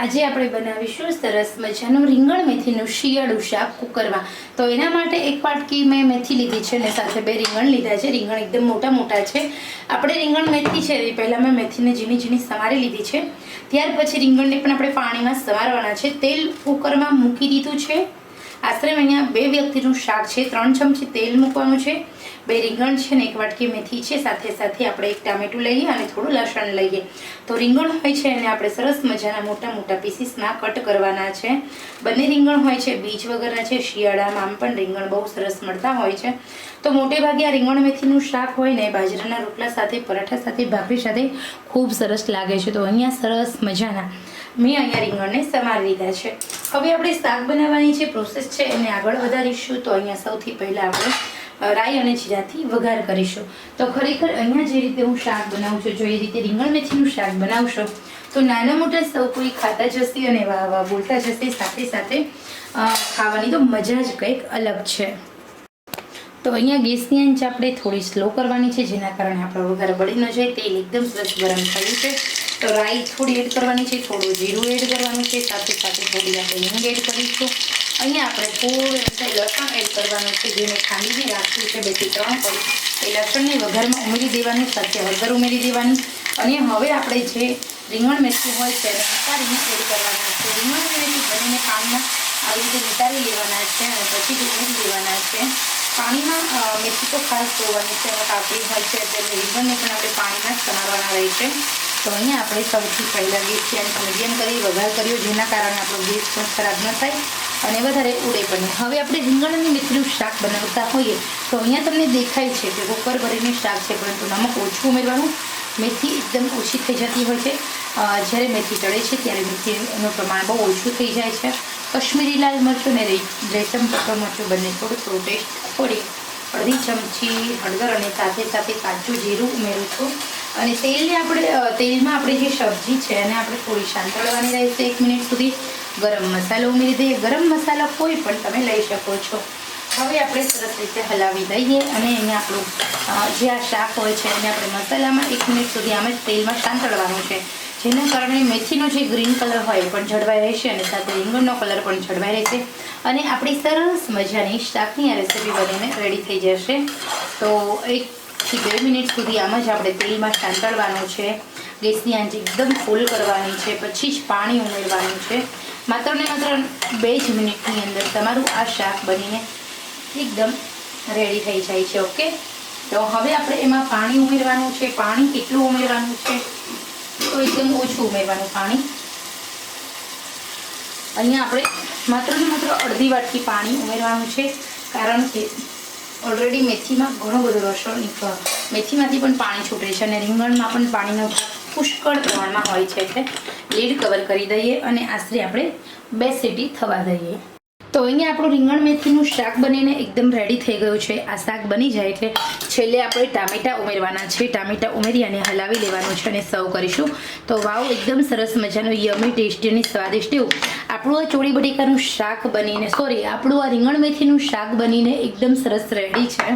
આજે આપણે બનાવીશું સરસ મજાનું રીંગણ મેથીનું શિયાળું શાક કુકરમાં. તો એના માટે એક પાટકી મેં મેથી લીધી છે અને સાથે બે રીંગણ લીધા છે. રીંગણ એકદમ મોટા મોટા છે. આપણે રીંગણ મેથી છે એ પહેલાં મેં મેથીને ઝીણી ઝીણી સમારી લીધી છે. ત્યાર પછી રીંગણને પણ આપણે પાણીમાં સવારવાના છે. તેલ કુકરમાં મૂકી દીધું છે. આશરે અહીંયા બે વ્યક્તિનું શાક છે, ત્રણ ચમચી તેલ મૂકવાનું છે, બે રીંગણ છે ને એક વાટકી મેથી છે. સાથે સાથે આપણે એક ટામેટું લઈએ અને થોડું લસણ લઈએ. તો રીંગણ હોય છે એને આપણે સરસ મજાના મોટા મોટા પીસીસમાં કટ કરવાના છે. બંને રીંગણ હોય છે, બીજ વગરના છે, શિયાળામાં આમ પણ રીંગણ બહુ સરસ મળતા હોય છે. તો મોટે ભાગે આ રીંગણ મેથીનું શાક હોય ને, બાજરાના રોટલા સાથે, પરાઠા સાથે, ભાખરી સાથે ખૂબ સરસ લાગે છે. તો અહીંયા સરસ મજાના મેં અહીંયા રીંગણને સમારી લીધા છે. હવે આપણે શાક બનાવવાની છે પ્રોસેસ છે, એને આગળ વધારીશું. તો અહીંયા સૌથી પહેલાં આપણે રાઈ અને જીરાથી વઘાર કરીશું. તો ખરેખર અહીંયા જે રીતે હું શાક બનાવું છું, જો એ રીતે રીંગણ મેથીનું શાક બનાવશો, તો નાના મોટા સૌ કોઈ ખાતા જશે અને વાહ વાહ બોલતા જશે, સાથે સાથે ખાવાની તો મજા જ કંઈક અલગ છે. તો અહીંયા ગેસની આંચ આપણે થોડી સ્લો કરવાની છે, જેના કારણે આપણો વઘાર બળી ન જાય. તેલ એકદમ સરસ ગરમ થયું છે. તો રાઈ થોડી એડ કરવાની છે, થોડું જીરું એડ કરવાનું છે, સાથે સાથે થોડી આપણે હિંગ એડ કરીશું. અહીંયા આપણે થોડું થાય લસણ એડ કરવાનું છે, જેને ખાંડીને રાખ્યું છે બેથી ત્રણ કરી એ લસણને વઘારમાં ઉમેરી દેવાનું, સાથે હળદર ઉમેરી દેવાની. અને હવે આપણે જે રીંગણ મેથી હોય છે, એને ઉતારીને એડ કરવાના છે. રીંગણ મેથી ભરીને પાણીમાં આવી રીતે ઉતારી લેવાના છે અને પછી ઉમેરી દેવાના છે. પાણીમાં મેથી તો ખાસ ધોવાની છે, એમાં કાપડી હોય છે, એટલે રીંગણને પણ આપણે પાણીમાં જ સમારવાના રહે છે. તો અહીંયા આપણે સૌથી પહેલાં ગેસ છે મીડિયમ કરી વઘાર કર્યો, જેના કારણે આપણો ગેસ પણ ખરાબ ન થાય. અને વધારે ઉડે પણ હવે આપણે રીંગણ અને મેથીનું શાક બનાવતા હોઈએ તો અહીંયા તમને દેખાય છે કે કુકર ભરીને શાક છે, પરંતુ નમક ઓછું ઉમેરવાનું મેથી એકદમ ઓછી થઈ જતી હોય છે. જ્યારે મેથી ચડે છે ત્યારે મેથી એનું પ્રમાણ બહુ ઓછું થઈ જાય છે. કશ્મીરી લાલ મરચું ને રેશમ પટ્ટો મરચું બંને થોડું થોડું ટેસ્ટ થોડી અડધી ચમચી હળદર અને સાથે સાથે કાચું જીરું ઉમેરું છું. અને તેલને આપણે તેલમાં આપણે જે સબ્જી છે એને આપણે થોડી શાંતળવાની રહેશે એક મિનિટ સુધી. ગરમ મસાલો ઉમેરી દઈએ. ગરમ મસાલો કોઈ પણ તમે લઈ શકો છો. હવે આપણે સરસ રીતે હલાવી દઈએ અને એને આપણું જે આ શાક હોય છે એને આપણે મસાલામાં એક મિનિટ સુધી આમ જ તેલમાં સાંતળવાનું છે. જેના કારણે મેથીનો જે ગ્રીન કલર હોય પણ જળવાઈ રહેશે અને સાથે રીંગણનો કલર પણ જળવાઈ રહેશે. અને આપણી સરસ મજાની શાકની આ રેસીપી બનીને રેડી થઈ જશે. તો એકથી બે મિનિટ સુધી આમ જ આપણે તેલમાં સાંતળવાનું છે. ગેસની આંચ એકદમ ફૂલ કરવાની છે. પછી જ પાણી ઉમેરવાનું છે. માત્ર ને માત્ર બે જ મિનિટની અંદર તમારું આ શાક બનીને એકદમ રેડી થઈ જાય છે ઓકે તો હવે આપણે એમાં પાણી ઉમેરવાનું છે. પાણી કેટલું ઉમેરવાનું છે? તો એકદમ ઓછું ઉમેરવાનું પાણી. અહીંયા આપણે માત્ર ને માત્ર અડધી વાટકી પાણી ઉમેરવાનું છે, કારણ કે ઓલરેડી મેથીમાં ઘણો બધો રસો નીકળ. મેથીમાંથી પણ પાણી છૂટે છે અને રીંગણમાં પણ પાણીનો પુષ્કળ પ્રમાણમાં હોય છે, એટલે લીડ કવર કરી દઈએ અને આશરે આપણે બે સીટી થવા દઈએ. તો અહીંયા આપણું રીંગણ મેથીનું શાક બનીને એકદમ રેડી થઈ ગયું છે. આ શાક બની જાય એટલે છેલ્લે આપણે ટામેટા ઉમેરવાના છે. ટામેટા ઉમેરી અને હલાવી લેવાનું છે અને સર્વ કરીશું. તો વાવ, એકદમ સરસ મજાનું, યમી ટેસ્ટી અને સ્વાદિષ્ટ એવું આપણું આ ચોળી બટેકાનું શાક બનીને સોરી આપણું આ રીંગણ મેથીનું શાક બનીને એકદમ સરસ રેડી છે.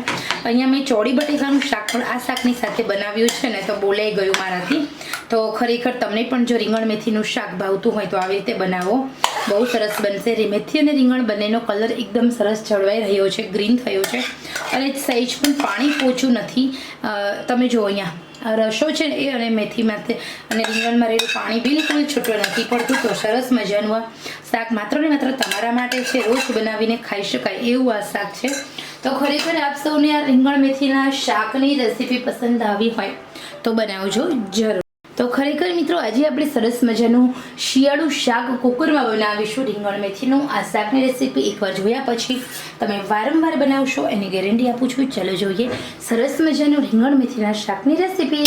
અહીંયા મેં ચોળી બટેકાનું શાક પણ આ શાકની સાથે બનાવ્યું છે ને, તો બોલાઈ ગયું મારાથી. તો ખરેખર તમને પણ જો રીંગણ મેથીનું શાક ભાવતું હોય તો આવી રીતે બનાવો. બહુ સરસ બનશે. મેથી અને રીંગણ બંનેનો કલર એકદમ સરસ જળવાઈ રહ્યો છે ગ્રીન થયો છે. અને સહેજ પણ પાણી પોચું નથી. તમે જુઓ અહીંયા. રસો છે એ અને મેથીમાંથી અને રીંગણમાં રહેલું પાણી બિલકુલ છૂટું નથી, પડતું તો સરસ મજાનું આ શાક. માત્ર ને માત્ર તમારા માટે છે, રોજ બનાવીને ખાઈ શકાય એવું આ શાક છે. તો ખરેખર આપ સૌને આ રીંગણ મેથીના શાકની રેસીપી પસંદ આવી હોય તો બનાવજો જરૂર. તો ખરેખર મિત્રો, આજે આપણે સરસ મજાનું શિયાળું શાક કુકરમાં બનાવીશું. રીંગણ, મેથીનું. આ શાકની રેસીપી એકવાર જોયા પછી તમે વારંવાર બનાવશો, એની ગેરંટી આપું છું. ચાલો જોઈએ સરસ મજાનું રીંગણ, મેથીના શાકની રેસીપી.